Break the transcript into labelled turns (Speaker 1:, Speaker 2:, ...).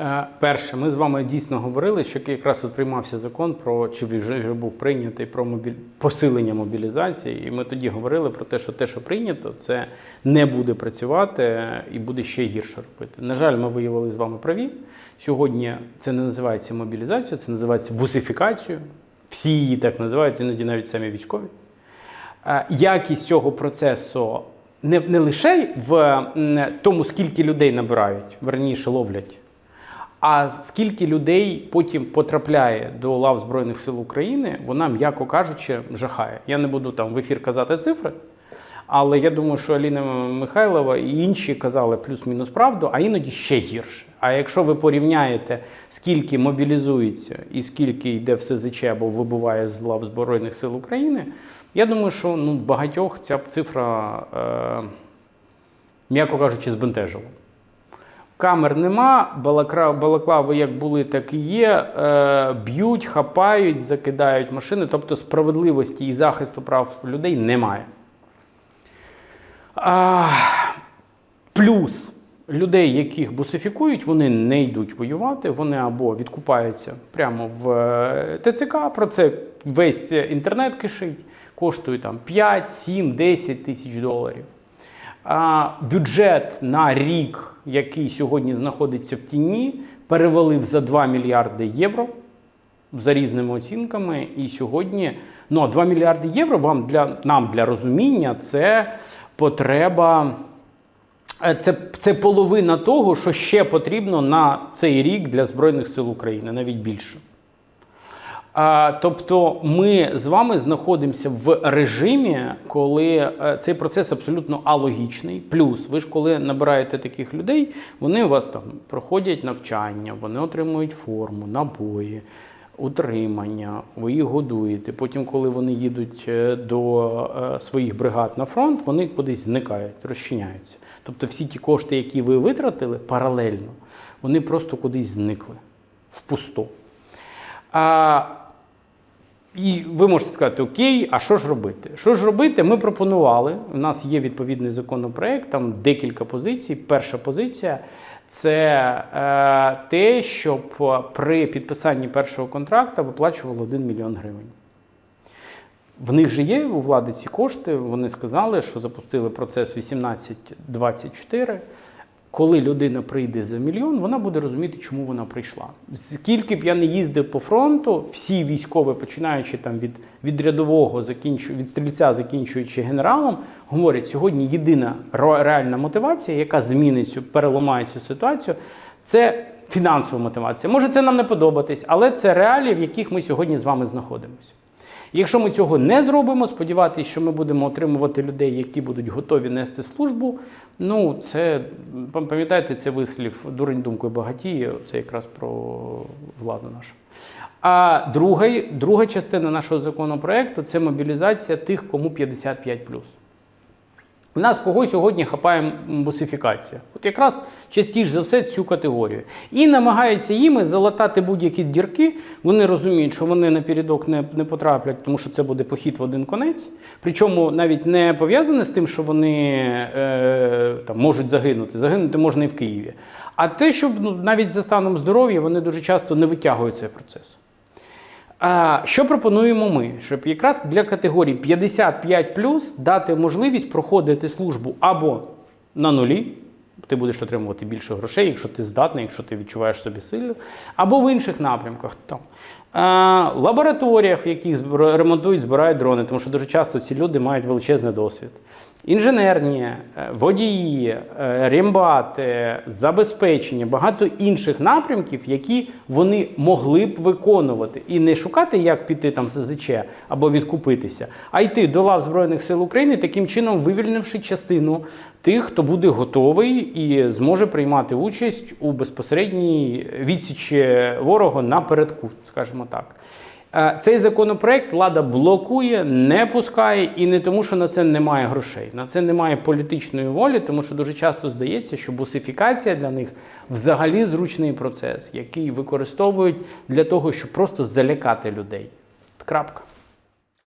Speaker 1: Е, Перше, ми з вами дійсно говорили, що якраз от приймався закон про чи вже був прийнятий про мобіль... посилення мобілізації. І ми тоді говорили про те, що те, що прийнято, це не буде працювати і буде ще гірше робити. На жаль, ми виявили з вами праві. Сьогодні це не називається мобілізацією, це називається бусифікацією. Всі її так називають, іноді навіть самі військові. Е, Якість цього процесу не, не лише в тому, скільки людей набирають, верніше ловлять, а скільки людей потім потрапляє до лав Збройних сил України, вона, м'яко кажучи, жахає. Я не буду там в ефір казати цифри, але я думаю, що Аліна Михайлова і інші казали плюс-мінус правду, а іноді ще гірше. А якщо ви порівняєте, скільки мобілізується і скільки йде в СЗЧ або вибуває з лав Збройних сил України, я думаю, що ну, багатьох ця цифра, е, м'яко кажучи, збентежила. Камер нема, балаклави як були, так і є. Е, б'ють, хапають, закидають машини. Тобто справедливості і захисту прав людей немає. А, плюс людей, яких бусифікують, вони не йдуть воювати, вони або відкупаються прямо в е, ТЦК. Про це весь інтернет кишить, коштує там 5, 7, 10 тисяч доларів. Бюджет на рік, який сьогодні знаходиться в тіні, перевалив за 2 мільярди євро за різними оцінками. І сьогодні ну, а 2 мільярди євро вам для нам для розуміння це потреба. е, Це, це половина того, що ще потрібно на цей рік для Збройних сил України, навіть більше. Тобто ми з вами знаходимося в режимі, коли е, цей процес абсолютно алогічний. Плюс, ви ж коли набираєте таких людей, вони у вас там проходять навчання, вони отримують форму, набої, утримання, ви їх годуєте. Потім, коли вони їдуть е, до е, своїх бригад на фронт, вони кудись зникають, розчиняються. Тобто всі ті кошти, які ви витратили паралельно, вони просто кудись зникли в пусто. І ви можете сказати, окей, а що ж робити? Що ж робити? Ми пропонували. У нас є відповідний законопроект, там декілька позицій. Перша позиція це е, те, щоб при підписанні першого контракту виплачували 1 мільйон гривень. В них же є у влади ці кошти. Вони сказали, що запустили процес 18-24. Коли людина прийде за мільйон, вона буде розуміти, чому вона прийшла. Скільки б я не їздив по фронту, всі військові, починаючи там від, від рядового, закінчу, від стрільця, закінчуючи генералом, говорять, сьогодні єдина реальна мотивація, яка змінить цю, переламає цю ситуацію, це фінансова мотивація. Може це нам не подобатись, але це реалії, в яких ми сьогодні з вами знаходимося. Якщо ми цього не зробимо, сподіватися, що ми будемо отримувати людей, які будуть готові нести службу. Ну, це пам'ятаєте, це вислів дурень думкою багатіє. Це якраз про владу нашу. А друга, друга частина нашого законопроекту це мобілізація тих, кому 55 у нас кого сьогодні хапає бусифікація. От якраз частіше за все цю категорію. І намагаються їми залатати будь-які дірки. Вони розуміють, що вони напередок не, не потраплять, тому що це буде похід в один конець. Причому навіть не пов'язане з тим, що вони е, там, можуть загинути. Загинути можна і в Києві. А те, що ну, навіть за станом здоров'я вони дуже часто не витягують цей процес. Що пропонуємо ми? Щоб якраз для категорії 55 дати можливість проходити службу або на нулі, ти будеш отримувати більше грошей, якщо ти здатний, якщо ти відчуваєш собі силу, або в інших напрямках. Там, а, лабораторіях, в яких ремонтують, збирають дрони, тому що дуже часто ці люди мають величезний досвід. Інженерні, е, водії, е, рембати, забезпечення, багато інших напрямків, які вони могли б виконувати. І не шукати, як піти там СЗЧ або відкупитися, а йти до лав Збройних сил України, таким чином вивільнивши частину тих, хто буде готовий і зможе приймати участь у безпосередній відсічі ворога напередку, скажімо так. Е, Цей законопроект влада блокує, не пускає і не тому, що на це немає грошей. На це немає політичної волі, тому що дуже часто здається, що бусифікація для них взагалі зручний процес, який використовують для того, щоб просто залякати людей. Крапка.